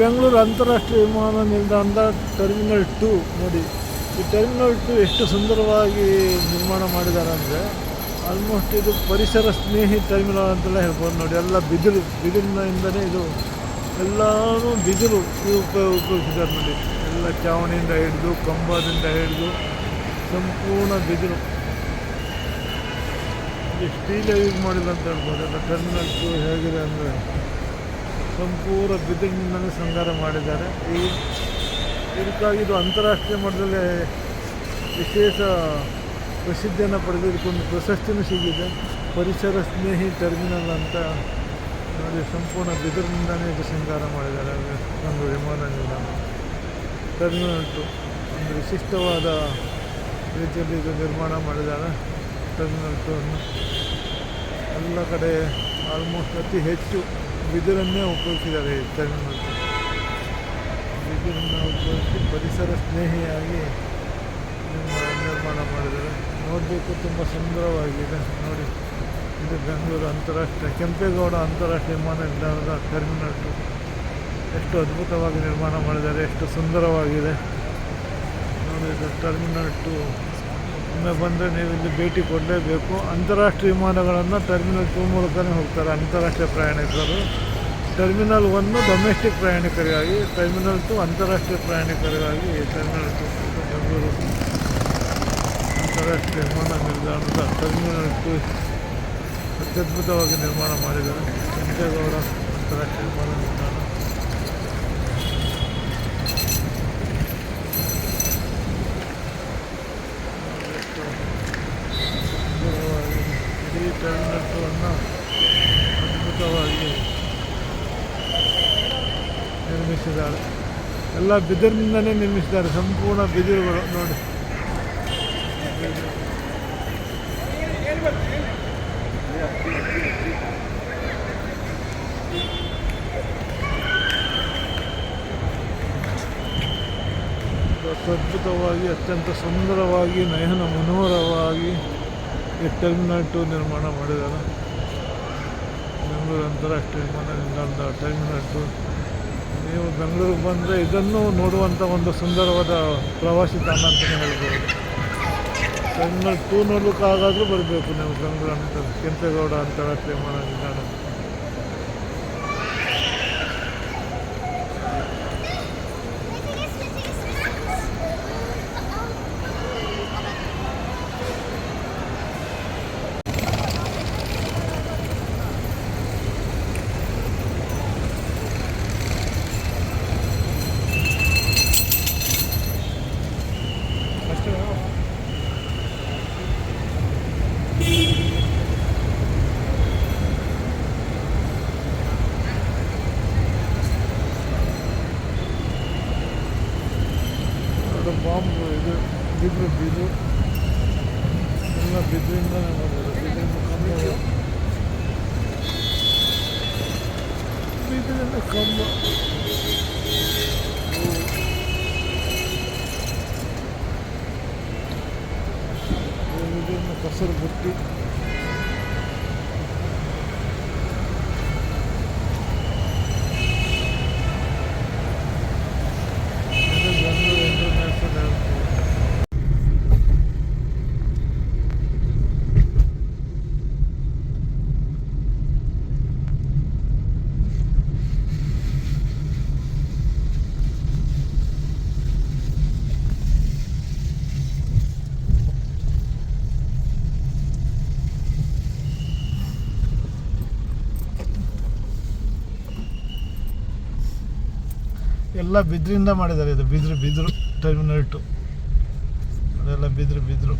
ಬೆಂಗಳೂರು ಅಂತಾರಾಷ್ಟ್ರೀಯ ವಿಮಾನ ನಿಲ್ದಾಣದ ಟರ್ಮಿನಲ್ ಟು ನೋಡಿ. ಈ ಟರ್ಮಿನಲ್ ಟು ಎಷ್ಟು ಸುಂದರವಾಗಿ ನಿರ್ಮಾಣ ಮಾಡಿದ್ದಾರೆ ಅಂದರೆ ಆಲ್ಮೋಸ್ಟ್ ಇದು ಪರಿಸರ ಸ್ನೇಹಿ ಟರ್ಮಿನಲ್ ಅಂತೆಲ್ಲ ಹೇಳ್ಬೋದು ನೋಡಿ. ಎಲ್ಲ ಬಿದಿರು ಬಿದಿರಿನಿಂದಲೇ ಇದು ಎಲ್ಲನೂ ಬಿದಿರು ಉಪಯೋಗ ಉಪಯೋಗಿಸಿದ್ದಾರೆ ನೋಡಿ. ಎಲ್ಲ ಚಾವಣಿಯಿಂದ ಹಿಡಿದು, ಕಂಬದಿಂದ ಹಿಡಿದು ಸಂಪೂರ್ಣ ಬಿದಿರು. ಸ್ಟೀಲ್ ಯೂಸ್ ಮಾಡಿಲ್ಲ ಅಂತ ಹೇಳ್ಬೋದು. ಎಲ್ಲ ಟರ್ಮಿನಲ್ ಟು ಹೇಗಿದೆ ಅಂದರೆ ಸಂಪೂರ್ಣ ಬಿದಿರಿನಿಂದಲೇ ಶೃಂಗಾರ ಮಾಡಿದ್ದಾರೆ. ಈ ಇದಕ್ಕಾಗಿ ಇದು ಅಂತಾರಾಷ್ಟ್ರೀಯ ಮಟ್ಟದಲ್ಲಿ ವಿಶೇಷ ಪ್ರಸಿದ್ಧಿಯನ್ನು ಪಡೆದು ಇದಕ್ಕೊಂದು ಪ್ರಶಸ್ತಿನೂ ಸಿಗಿದೆ ಪರಿಸರ ಸ್ನೇಹಿ ಟರ್ಮಿನಲ್ ಅಂತ ನೋಡಿ, ಸಂಪೂರ್ಣ ಬಿದಿರಿನಿಂದಲೇ ಇದು ಶೃಂಗಾರ ಮಾಡಿದ್ದಾರೆ. ಒಂದು ವಿಮಾನ ನಿಲ್ದಾಣ ಟರ್ಮಿನಲ್ ಟು ಒಂದು ವಿಶಿಷ್ಟವಾದ ರೀತಿಯಲ್ಲಿ ಇದು ನಿರ್ಮಾಣ ಮಾಡಿದ್ದಾರೆ ಟರ್ಮಿನಲ್ ಟು ಅನ್ನು. ಎಲ್ಲ ಕಡೆ ಆಲ್ಮೋಸ್ಟ್ ಅತಿ ಹೆಚ್ಚು ಬಿದಿರನ್ನೇ ಉಪಯೋಗಿಸಿದ್ದಾರೆ ತಮಿಳುನಾಡು ಬಿದಿರನ್ನು ಉಪಯೋಗಿಸಿ ಪರಿಸರ ಸ್ನೇಹಿಯಾಗಿ ನಿರ್ಮಾಣ ಮಾಡಿದ್ದಾರೆ. ನೋಡಬೇಕು, ತುಂಬ ಸುಂದರವಾಗಿದೆ. ನೋಡಿ, ಇದು ಬೆಂಗಳೂರು ಅಂತಾರಾಷ್ಟ್ರೀಯ, ಕೆಂಪೇಗೌಡ ಅಂತಾರಾಷ್ಟ್ರೀಯ ವಿಮಾನ ನಿಲ್ದಾಣದ ಟರ್ಮಿನಲ್ ಟು ಎಷ್ಟು ಅದ್ಭುತವಾಗಿ ನಿರ್ಮಾಣ ಮಾಡಿದ್ದಾರೆ, ಎಷ್ಟು ಸುಂದರವಾಗಿದೆ. ನೋಡಿ, ಇದು ಟರ್ಮಿನಲ್ ಟು ಒಮ್ಮೆ ಬಂದರೆ ನೀವು ಇಲ್ಲಿ ಭೇಟಿ ಕೊಡಲೇಬೇಕು. ಅಂತಾರಾಷ್ಟ್ರೀಯ ವಿಮಾನಗಳನ್ನು ಟರ್ಮಿನಲ್ ಟೂ ಮೂಲಕನೇ ಹೋಗ್ತಾರೆ. ಅಂತಾರಾಷ್ಟ್ರೀಯ ಪ್ರಯಾಣಿಕರು. ಟರ್ಮಿನಲ್ ಒಂದು ಡೊಮೆಸ್ಟಿಕ್ ಪ್ರಯಾಣಿಕರಿಗಾಗಿ, ಟರ್ಮಿನಲ್ ಟು ಅಂತಾರಾಷ್ಟ್ರೀಯ ಪ್ರಯಾಣಿಕರಿಗಾಗಿ ಟರ್ಮಿನಲ್ ಟು ಬೆಂಗಳೂರು ಅಂತಾರಾಷ್ಟ್ರೀಯ ವಿಮಾನ ನಿಲ್ದಾಣದ ಟರ್ಮಿನಲ್ ಟು ಅತ್ಯದ್ಭುತವಾಗಿ ನಿರ್ಮಾಣ ಮಾಡಿದ್ದಾರೆ. ಕೆಂಪೇಗೌಡ ಅಂತಾರಾಷ್ಟ್ರೀಯ ವಿಮಾನ ನಿಲ್ದಾಣ ಸುಂದರವಾಗಿ ಟು ಅದ್ಭುತವಾಗಿ ನಿರ್ಮಿಸಿದ್ದಾರೆ. ಎಲ್ಲ ಬಿದಿರಿನಿಂದಲೇ ನಿರ್ಮಿಸಿದ್ದಾರೆ. ಸಂಪೂರ್ಣ ಬಿದಿರುಗಳು ನೋಡಿ. ಅದ್ಭುತವಾಗಿ ಅತ್ಯಂತ ಸುಂದರವಾಗಿ ನಯನ ಮನೋಹರವಾಗಿ ಈ ಟರ್ಮಿನಲ್ ಟು ನಿರ್ಮಾಣ ಮಾಡಿದ್ದಾರೆ. ಬೆಂಗಳೂರು ಅಂತಾರಾಷ್ಟ್ರೀಯ ವಿಮಾನ ನಿಲ್ದಾಣದ ಟರ್ಮಿನಲ್ ಟು. ನೀವು ಬೆಂಗಳೂರಿಗೆ ಬಂದರೆ ಇದನ್ನು ನೋಡುವಂಥ ಒಂದು ಸುಂದರವಾದ ಪ್ರವಾಸಿ ತಾಣ ಅಂತಲೇ ಹೇಳ್ಬೋದು. ಟರ್ಮಿನಲ್ ಟೂ ನೋಡ್ಲಿಕ್ಕಾಗಾದರೂ ಬರಬೇಕು ನೀವು ಬೆಂಗಳೂರು ಅಂತ ಕೆಂಪೇಗೌಡ ಅಂತಾರಾಷ್ಟ್ರೀಯ ವಿಮಾನ ನಿಲ್ದಾಣ ಅದು ಬಾಂಬ್ ಇದು ಬಿದ್ರು ಬಿದ್ರು ಎಲ್ಲ ಬಿದ್ರಿಂದಲೇ ಮಾಡೋದು ಬಿದ್ರಿಂದ ಕಂಬ ಬಿದ್ರಿಂದ ಕಂಬ ಬಿದ್ರಿಂದ ಕಸರು ಬುಟ್ಟಿ ಇದು ಬೆಂಗಳೂರು ಇಂಟರ್ನ್ಯಾಷನಲ್ ಏರ್ಪೋರ್ಟ್ ಎಲ್ಲ ಬಿದ್ರಿಂದ ಮಾಡಿದ್ದಾರೆ ಇದು. ಬಿದ್ರು ಬಿದ್ರು ಟರ್ಮಿನಲ್ ಟು ಅದೆಲ್ಲ ಬಿದ್ರು ಬಿದ್ರು.